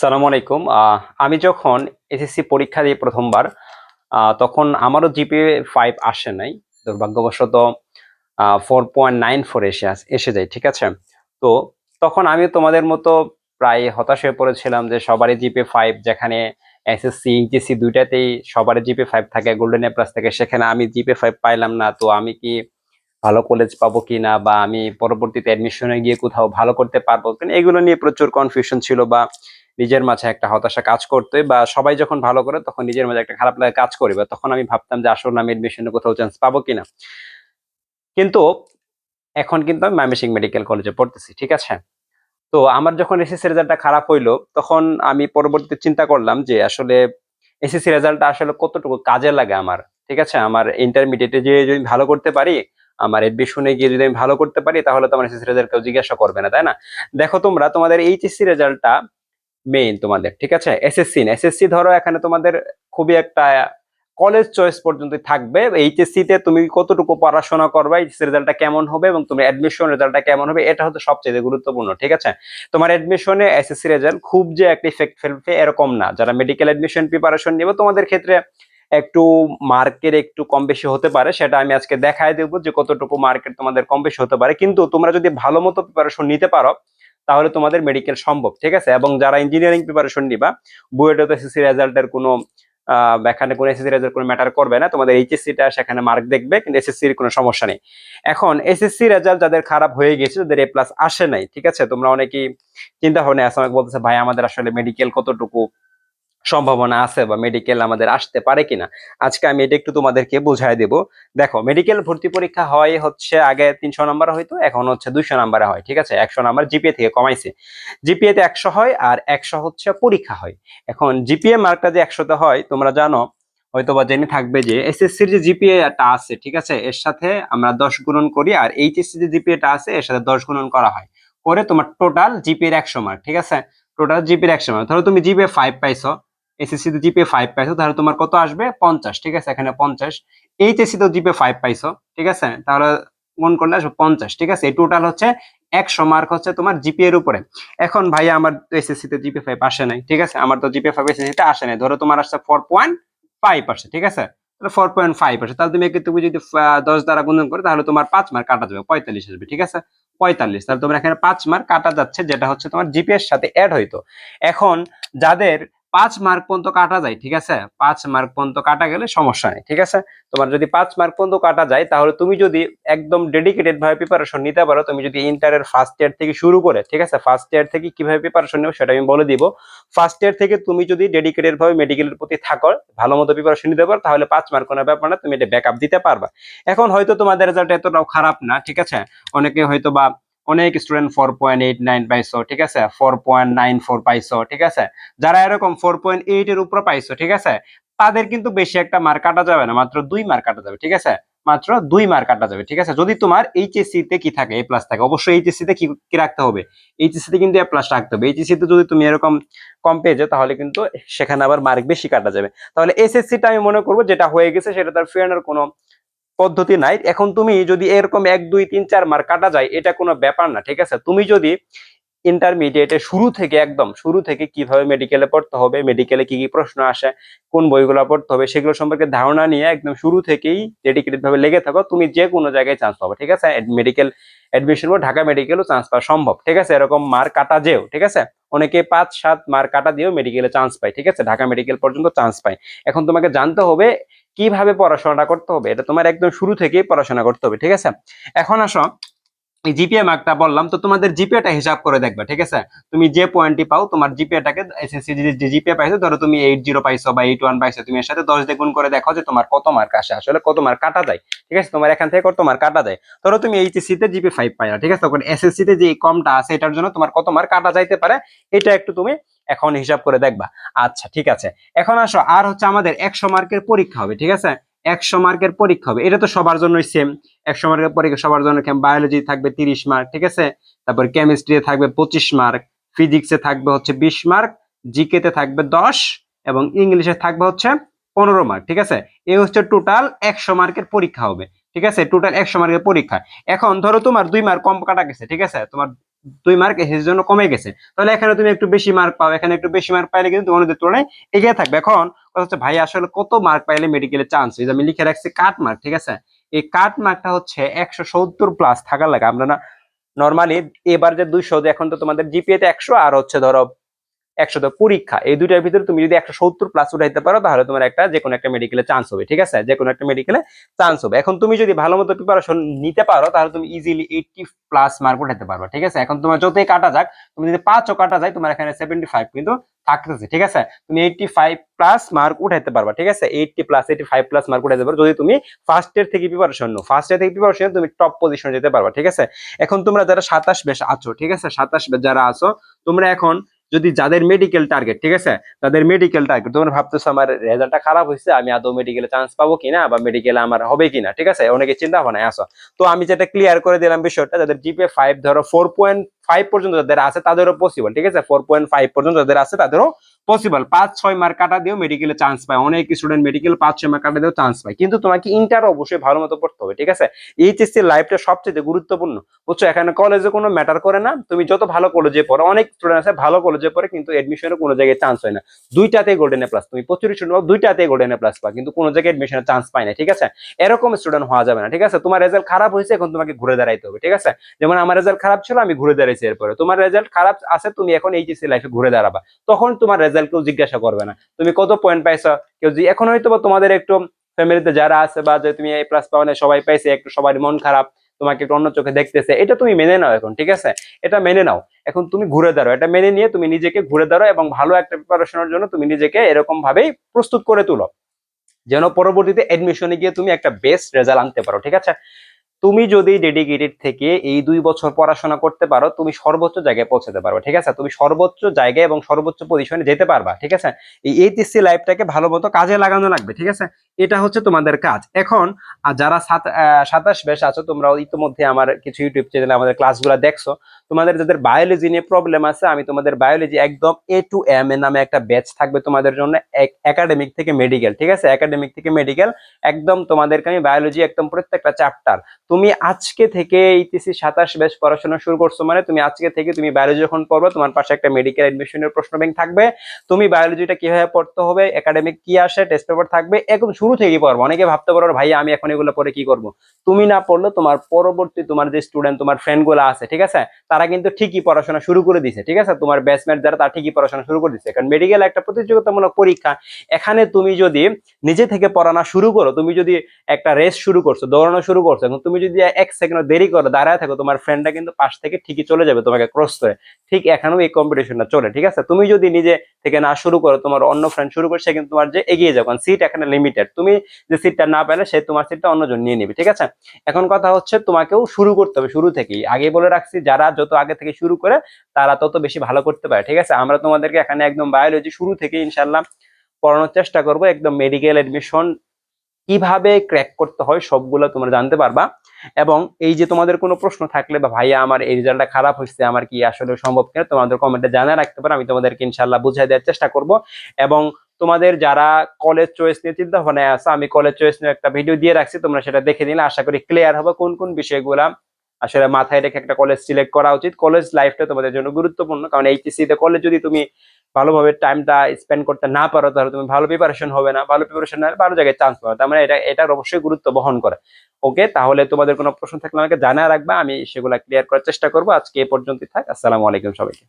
সালাম আলাইকুম। আমি যখন এসএসসি পরীক্ষা দিয়ে প্রথমবার তখন আমারও জিপিএ ফাইভ আসে নাই। দুর্ভাগ্যবশত ফোর পয়েন্ট নাইন ফোর এসে এসে যায়, ঠিক আছে? তো তখন আমি তোমাদের মতো প্রায় হতাশ হয়ে পড়েছিলাম যে সবারই জিপিএ ফাইভ যেখানে এসএসসি এইচএসসি দুইটাতেই সবারই জিপিএ ফাইভ থাকে গোল্ডেন এ প্লাস থাকে, সেখানে আমি জিপিএ ফাইভ পাইলাম না। তো আমি কি ভালো কলেজ পাবো কিনা বা আমি পরবর্তীতে অ্যাডমিশনে গিয়ে কোথাও ভালো করতে পারব কিনা, এগুলো নিয়ে প্রচুর কনফিউশন ছিল বা নিজের মাঝে একটা হতাশা কাজ করতে বা সবাই যখন ভালো করে তখন নিজের মাঝে একটা খারাপ লাগা কাজ করবে তখন আমি ভাবতাম যে আসলে আমি এডমিশনে কোথাও চান্স পাবো কিনা। কিন্তু এখন কিন্তু আমি ময়মনসিং মেডিকেল কলেজে পড়তেছি, ঠিক আছে? তো আমার যখন এসএসসি রেজাল্টটা খারাপ হইল, তখন আমি পরবর্তীতে চিন্তা করলাম যে আসলে এসএসসি রেজাল্টটা আসলে কতটুকু কাজে লাগে আমার, ঠিক আছে? আমার ইন্টারমিডিয়েটে যে যদি ভালো করতে পারি, আমার এডমিশনে গিয়ে যদি আমি ভালো করতে পারি, তাহলে তো আমার এসএসসি রেজাল্ট কেউ জিজ্ঞাসা করবে না, তাই না? দেখো তোমরা, তোমাদের এইচএসসি রেজাল্টটা মেইন তোমাদের, ঠিক আছে? এসএসসি এসএসসি ধরো এখানে তোমাদের খুবই একটা কলেজ চয়েস পর্যন্ত থাকবে। এইচএসসি তে তুমি কতটুকু পড়াশোনা করবে এইচএসসি রেজাল্টটা কেমন হবে এবং তুমি অ্যাডমিশন রেজাল্টটা কেমন হবে, এটা হচ্ছে সবচেয়ে গুরুত্বপূর্ণ, ঠিক আছে? তোমার অ্যাডমিশনে এসএসসি রেজাল্ট খুব যে একটা ইফেক্ট ফেলবে এরকম না। যারা মেডিকেল অ্যাডমিশন প্রিপারেশন নেবে, তোমাদের ক্ষেত্রে একটু মার্কের একটু কম বেশি হতে পারে, সেটা আমি আজকে দেখায় দেবো যে কতটুকু মার্কেট তোমাদের কম বেশি হতে পারে। কিন্তু তোমরা যদি ভালো মতো প্রিপারেশন নিতে পারো তাহলে তোমাদের মেডিকেল সম্ভব, ঠিক আছে? এবং যারা ইঞ্জিনিয়ারিং প্রিপারেশন নিবা বুয়েটে তো এসএসসি রেজাল্টের কোনো এখানে কোনো এসএসসি রেজাল্ট কোনো ম্যাটার করবে না, তোমাদের এইচএসসিটা সেখানে মার্ক দেখবে, কিন্তু এসএসসির কোনো সমস্যা নেই। এখন এসএসসি রেজাল্ট যাদের খারাপ হয়ে গেছে, যাদের এ প্লাস আসে নাই, ঠিক আছে? তোমরা অনেকেই চিন্তা ভাবনা আমাকে বলতেছে, ভাই, আমাদের আসলে মেডিকেল কতটুকু সম্ভাবনা আছে বা মেডিকেল আমাদের আসতে পারে কিনা। আজকে আমি এটা একটু তোমাদেরকে বুঝাই দেব। দেখো মেডিকেল ভর্তি পরীক্ষা হয় হচ্ছে আগে তিনশো নাম্বার হয়তো এখন হচ্ছে দুইশো নাম্বারে হয়, ঠিক আছে? একশো নাম্বার জিপিএ থেকে কমাইছে। জিপিএ তে একশো হয় আর একশো হচ্ছে পরীক্ষা হয়। এখন জিপিএ মার্কটা যে একশোতে হয়, তোমরা জানো হয়তো বা জেনে থাকবে যে এসএসসির যে জিপিএ টা আছে, ঠিক আছে? এর সাথে আমরা দশ গুণন করি আর এইচএসসি যে জিপিএ টা আছে, এর সাথে দশ গুণন করা হয়। করে তোমার টোটাল জিপিএর একশো মার্ক ঠিক আছে? টোটাল জিপিএর একশো মার্ক ধরো তুমি জিপিএ ফাইভ পাইছো এসএসসি তে জিপিএ ফাইভ পাইছো, তাহলে তোমার কত আসবে? পঞ্চাশ, ঠিক আছে? এখানে পঞ্চাশ। এইচএসসি তো জিপিএ ফাইভ পাইছো, ঠিক আছে? তাহলে গুণ করলে আসবে পঞ্চাশ, ঠিক আছে? এই টোটাল হচ্ছে একশো মার্ক হচ্ছে তোমার জিপিএ এর উপরে। এখন ভাইয়া আমার এসএসসি তে জিপিএ ফাইভ আসে নাই, ঠিক আছে? আমার তো জিপিএ ফাইভ এসএসসি তে আসে নাই। ধরো তোমার আসছে ফোর পয়েন্ট ফাইভ আসে, ঠিক আছে? ফোর পয়েন্ট ফাইভ আসে। তাহলে তুমি একে তুমি যদি দশ দ্বারা গুণন করো, তাহলে তোমার পাঁচ মার্ক কাটা যাবে, পঁয়তাল্লিশ আসবে, ঠিক আছে? পঁয়তাল্লিশ, তাহলে তোমার এখানে পাঁচ মার্ক কাটা যাচ্ছে, যেটা হচ্ছে তোমার জিপিএ এর সাথে অ্যাড হইতো। এখন যাদের পাঁচ মার্ক পর্যন্ত কাটা যায়, ঠিক আছে? পাঁচ মার্ক পর্যন্ত কাটা গেলে সমস্যা নেই, ঠিক আছে? তোমার যদি পাঁচ মার্ক পর্যন্ত কাটা যায়, তাহলে তুমি যদি একদম ডেডিকেটেড ভাবে প্রিপারেশন নিতে পারো, তুমি যদি ইন্টারের ফার্স্ট ইয়ার থেকে শুরু করে, ঠিক আছে? ফার্স্ট ইয়ার থেকে কীভাবে প্রিপারেশন নেব সেটা আমি বলে দিব। ফার্স্ট ইয়ার থেকে তুমি যদি ডেডিকেটেড ভাবে মেডিকেলের প্রতি থাকো, ভালো মতো প্রিপারেশন নিতে পারো, তাহলে পাঁচ মার্ক কোনো ব্যাপার না, তুমি এটা ব্যাকআপ দিতে পারবা। এখন হয়তো তোমাদের রেজাল্ট এতটাও খারাপ না, ঠিক আছে? অনেকে হয়তো বা অনেক student four point eight nine পাইছো, ঠিক আছে? ফোর পয়েন্ট নাইন ফোর পাইছো, ঠিক আছে? যারা এরকম ফোর পয়েন্ট এইট এর উপরে পাইছো, ঠিক আছে? তাদের কিন্তু বেশি একটা মার্ক কাটা যাবে না, মাত্র দুই মার্ক কাটা যাবে, ঠিক আছে? মাত্র দুই মার্ক কাটা যাবে, ঠিক আছে? যদি তোমার এইচএসসি তে কি থাকে এ প্লাস থাকে, অবশ্যই এইচএসসি তে কি কি রাখতে হবে? এইচএসসি তে কিন্তু এ প্লাস রাখতে হবে। এইচএসসি তে যদি তুমি এরকম কম পেয়ে যাও, তাহলে কিন্তু সেখানে আবার মার্ক বেশি কাটা যাবে। তাহলে এসএসসি টা আমি মনে করব যেটা হয়ে গেছে, সেটা তার ফেরানোর কোনো পদ্ধতি নাই। এখন তুমি যদি এরকম এক, দুই, তিন, চার মার্ক কাটা যায়, এটা কোনো ব্যাপার না, ঠিক আছে? তুমি যদি ইন্টারমিডিয়েটে শুরু থেকে একদম, শুরু থেকে কীভাবে মেডিকেলে পড়তে হবে মেডিকেলে কি কি প্রশ্ন আসে, কোন বইগুলো পড়তে হবে, সেগুলো সম্পর্কে ধারণা নিয়ে একদম শুরু থেকেই ডেডিকেটেড ভাবে লেগে থাকো, তুমি যে কোনো জায়গায় চান্স পাবে, ঠিক আছে? মেডিকেল অ্যাডমিশন ঢাকা মেডিকেলও চান্স পাওয়া সম্ভব, ঠিক আছে? এরকম মার কাটা যেও, ঠিক আছে? অনেকে পাঁচ, সাত মার কাটা দিয়েও মেডিকেলে চান্স পায়, ঠিক আছে? ঢাকা মেডিকেল পর্যন্ত চান্স পায়। এখন তোমাকে জানতে হবে কীভাবে পড়াশোনাটা করতে হবে? এটা তোমার একদম শুরু থেকেই পড়াশোনা করতে হবে, ঠিক আছে? এখন আসো জিপিএ মার্কটা বললাম, তো তোমাদের জিপিএটা হিসাব করে দেখবে, ঠিক আছে? তুমি যে পয়েন্টটি পাও, তোমার জিপিএটাকে এসএসসি যে জিপিএ পাইছো, ধরো তুমি এইট জিরো পাইছো বা এইট ওয়ান পাইছো, তুমি এর সাথে দশ দিয়ে গুণ করে দেখো যে তোমার কত মার্ক আসে, আসলে কত মার্ক কাটা যায়, ঠিক আছে? তোমার এখান থেকে কত মার্ক কাটা যায়। ধরো তুমি এইচএসসি তে জিপি ফাইভ পাইলা, ঠিক আছে? তখন এসএসসি তে যে কমটা আছে, এটার জন্য তোমার কত মার্ক কাটা যাইতে পারে, এটা একটু তুমি এখন হিসাব করে দেখবা। আচ্ছা ঠিক আছে। এখন আসো, আর হচ্ছে আমাদের একশো মার্কের পরীক্ষা হবে, ঠিক আছে? একশো মার্কের পরীক্ষা হবে। এটা তো সবার জন্যই সেম একশো মার্কের পরীক্ষা সবার জন্য বায়োলজি থাকবে তিরিশ মার্ক, ঠিক আছে? তারপর কেমিস্ট্রি থাকবে পঁচিশ মার্ক ফিজিক্সে থাকবে হচ্ছে বিশ মার্ক জিকে তে থাকবে দশ, এবং ইংলিশে থাকবে হচ্ছে পনেরো মার্ক, ঠিক আছে? এই হচ্ছে টোটাল একশো মার্কের পরীক্ষা হবে, ঠিক আছে? টোটাল একশো মার্কের পরীক্ষা। এখন ধরো তোমার দুই মার্ক কম কাটা গেছে, ঠিক আছে? তোমার দুই মার্ক এসএসসির জন্য কমে গেছে। তাহলে এখানে তুমি একটু বেশি মার্ক পাও, এখানে একটু বেশি মার্ক পাইলে কিন্তু তোমাদের তুলনায় এগিয়ে থাকবে। এখন কথা হচ্ছে, ভাই, আসলে কত মার্ক পাইলে মেডিকেলে চান্স এই যে আমি লিখে রাখছি কাট মার্ক ঠিক আছে? এই কাট মার্কটা হচ্ছে একশো সত্তর প্লাস থাকার লাগে। আমরা না নর্মালি এবার যে দুইশো, এখন তো তোমাদের জিপিএ তে একশো, আর হচ্ছে ধরো একশো পরীক্ষা। এই দুইটার ভিতরে তুমি যদি একশো সত্তর প্লাস উঠাইতে পারো, তাহলে তোমার একটা যে কোনো একটা মেডিকেলে চান্স হবে, ঠিক আছে? যে কোনো একটা মেডিকেলে চান্স হবে। এখন তুমি যদি ভালো মতো প্রিপারেশন নিতে পারো, তাহলে তুমি ইজিলি এইটটি প্লাস মার্ক উঠাইতে পারবে, ঠিক আছে? এখন তোমার যতই কাটা যাক, তুমি যদি পাঁচও কাটা যায়, তোমার এখানে সেভেন্টি ফাইভ কিন্তু থাকতেছে, ঠিক আছে? তুমি এইটটি ফাইভ প্লাস মার্ক উঠাইতে পারবা, ঠিক আছে? Eighty plus eighty five plus mark উঠাইতে পারো যদি তুমি ফার্স্ট ইয়ার থেকে প্রিপারেশন নো ফার্স্ট ইয়ার থেকে প্রিপারেশন তুমি টপ পজিশনে যেতে পারবা, ঠিক আছে? এখন তোমরা যারা সাতাশ বেশ আছো, ঠিক আছে? সাতাশ বেশ যারা আছো, তোমরা এখন যদি যাদের মেডিকেল টার্গেট ঠিক আছে? তাদের মেডিকেল টার্গেট তোমরা ভাবতেছো আমার রেজাল্টটা খারাপ হয়েছে, আমি আদৌ মেডিকেলে চান্স পাবো কিনা বা মেডিকেলে আমার হবে কিনা, ঠিক আছে? অনেকে চিন্তা ভাবনায় আসো তো আমি যেটা ক্লিয়ার করে দিলাম বিষয়টা, যাদের জিপে ফাইভ ধরো ফোর পয়েন্ট ফাইভ পর্যন্ত যাদের আছে, তাদেরও পসিবল ঠিক আছে? ফোর পয়েন্ট ফাইভ পর্যন্ত যাদের আছে, তাদেরও পসিবল পাঁচ, ছয় মার্ক কাটা দিয়েও মেডিকেলে চান্স পায়। অনেক স্টুডেন্ট মেডিকেল পাঁচ, ছয় মার্ক কাটা দিয়েও চান্স পায়। কিন্তু তোমাকে ইন্টার অবশ্যই ভালো মতো পড়তে হবে, ঠিক আছে? এইচএসসি লাইফটা সবচেয়ে গুরুত্বপূর্ণ। বুঝছ? এখানে কলেজে কোনো ম্যাটার করে না। তুমি যত ভালো কলেজে পড়ো, অনেক স্টুডেন্ট আছে ভালো কলেজে পড়ে, কিন্তু এডমিশনের কোনো জায়গায় চান্স হয় না। দুইটাতে গোল্ডেন এ প্লাস তুমি প্রচুর স্টুডেন্ট দুইটাতে গোল্ডেন এ প্লাস পা কিন্তু কোনো জায়গায় এডমিশনের চান্স পায় না, ঠিক আছে? এরকম স্টুডেন্ট হওয়া যাবে না, ঠিক আছে? তোমার রেজাল্ট খারাপ হয়েছে, এখন তোমাকে ঘুরে দাঁড়াইতে হবে, ঠিক আছে? যেমন আমার রেজাল্ট খারাপ ছিল, আমি ঘুরে দাঁড়াইছি এরপরে। তোমার রেজাল্ট খারাপ আছে, তুমি এখন এইচএসসি লাইফে ঘুরে দাঁড়াবা। তখন তোমার রেজাল্ট কেউ জিজ্ঞাসা করবে না। তুমি কত পয়েন্ট পাইছো? কেউ এখন হয়তো বা তোমাদের একটু ফ্যামিলিতে যারা আছে বা যে তুমি এই প্লাস পাওয়া সবাই পাইছে, একটু সবার মন খারাপ, তোমাকে একটু অন্য চোখে দেখতেছে, এটা তুমি মেনে নাও এখন, ঠিক আছে? এটা মেনে নাও। এখন তুমি ঘুরে দাঁড়ো এটা মেনে নিয়ে তুমি নিজেকে ঘুরে দাঁড়ো এবং ভালো একটা প্রিপারেশনের জন্য তুমি নিজেকে এরকম ভাবেই প্রস্তুত করে তুলো। যেন পরবর্তীতে এডমিশনে গিয়ে তুমি একটা বেস্ট রেজাল্ট আনতে পারো, ঠিক আছে? তুমি যদি ডেডিকেটেড থেকে এই দুই বছর পড়াশোনা করতে পারো, তুমি সর্বোচ্চ জায়গায় পৌঁছাতে পারবে, ঠিক আছে? তুমি সর্বোচ্চ জায়গায় এবং সর্বোচ্চ পজিশনে যেতে পারবা, ঠিক আছে? এই এইচএসসি লাইফটাকে ভালো মতো কাজে লাগানো লাগবে, ঠিক আছে? এটা হচ্ছে তোমাদের কাজ। এখন যারা সাত সাতাশ বেশ আছো তোমরা ইতিমধ্যে আমার কিছু ইউটিউব চ্যানেলে আমাদের ক্লাসগুলো দেখছ। তোমাদের যাদের বায়োলজি নিয়ে প্রবলেম আছে, আমি তোমাদের বায়োলজি একদম এ টু এম এ নামে একটা ব্যাচ থাকবে তোমাদের জন্য একাডেমিক থেকে মেডিকেল ঠিক আছে? একাডেমিক থেকে মেডিকেল একদম তোমাদেরকে আমি বায়োলজি একদম প্রত্যেকটা চ্যাপ্টার তুমি আজকে থেকে এইচএসসি সাতাশ ব্যাচ পড়াশোনা শুরু করছ মানে তুমি আজকে থেকে তুমি বায়োলজি যখন পড়বে, তোমার পাশে একটা মেডিকেল এডমিশনের প্রশ্ন ব্যাংক থাকবে। তুমি বায়োলজিটা কীভাবে পড়তে হবে একাডেমিক কি আসে টেস্ট পেপার থাকবে, একদম শুরু থেকেই পড়ব। অনেকে ভাবতে পারো, ভাই, আমি এখন এগুলো পরে কি করব? তুমি না পড়লে তোমার পরবর্তী তোমার যে স্টুডেন্ট তোমার ফ্রেন্ডগুলো আছে, ঠিক আছে? তারা কিন্তু ঠিকই পড়াশোনা শুরু করে দিছে, ঠিক আছে? তোমার ব্যাচমেট যারা, তারা ঠিকই পড়াশোনা শুরু করে দিছে। কারণ মেডিকেল একটা প্রতিযোগিতামূলক পরীক্ষা। এখানে তুমি যদি নিজে থেকে পড়ানো শুরু করো, তুমি যদি একটা রেস শুরু করছ, দৌড়ানো শুরু করছ এখন তুমি যদি এক সেকেন্ড দেরি করো দাঁড়ায় থাকো, তোমার ফ্রেন্ডটা কিন্তু পাশ থেকে ঠিকই চলে যাবে তোমাকে ক্রস করে। ঠিক এখানেও এই কম্পিটিশনটা চলে, ঠিক আছে? তুমি যদি নিজে থেকে না শুরু করো, তোমার অন্য ফ্রেন্ড শুরু করে সে কিন্তু তোমার যে এগিয়ে যাবে কারণ সিট এখানে লিমিটেড তুমি যে সিটটা না পেলে, সে তোমার সিটটা অন্যজন নিয়ে নিবে, ঠিক আছে? এখন কথা হচ্ছে তোমাকেও শুরু করতে হবে, শুরু থেকেই। আগে বলে রাখছি, যারা যত আগে থেকে শুরু করে, তারা তত বেশি ভালো করতে পারে, ঠিক আছে? আমরা তোমাদেরকে এখানে একদম বায়োলজি শুরু থেকে ইনশাল্লাহ পড়ানোর চেষ্টা করব, একদম মেডিকেল এডমিশন কীভাবে ক্র্যাক করতে হয় সবগুলো তোমরা জানতে পারবা। এবং এই যে তোমাদের কোনো প্রশ্ন থাকলে বা ভাইয়া আমার এই রেজাল্টটা খারাপ হয়েছে আমার কি আসলে সম্ভব কিনা, তোমাদের কমেন্টে জানা রাখতে পারো, আমি তোমাদেরকে ইনশাল্লাহ বুঝাই দেওয়ার চেষ্টা করব। এবং তোমাদের যারা কলেজ চয়েস নিয়ে চিন্তা ভাবনায় আছে, আমি কলেজ চয়েস নিয়ে একটা ভিডিও দিয়ে রাখছি, তোমরা সেটা দেখে নিলে আশা করি ক্লিয়ার হবে কোন কোন বিষয়গুলা আসলে মাথায় রেখে একটা কলেজ সিলেক্ট করা উচিত। কলেজ লাইফটা তোমাদের জন্য গুরুত্বপূর্ণ। কারণ এইচএসসি তে কলেজ যদি তুমি ভালোভাবে টাইমটা স্পেন্ড করতে না পারো, তাহলে তুমি ভালো প্রিপারেশন হবে না। ভালো প্রিপারেশন না ভালো জায়গায় চান্স পাবে। তার মানে এটা, এটার অবশ্যই গুরুত্ব বহন করে। ওকে তাহলে তোমাদের কোনো প্রশ্ন থাকলে আমাকে জানা রাখবা। আমি সেগুলো ক্লিয়ার করার চেষ্টা করব। আজকে এ পর্যন্তই থাক। আসসালামু আলাইকুম সবাইকে।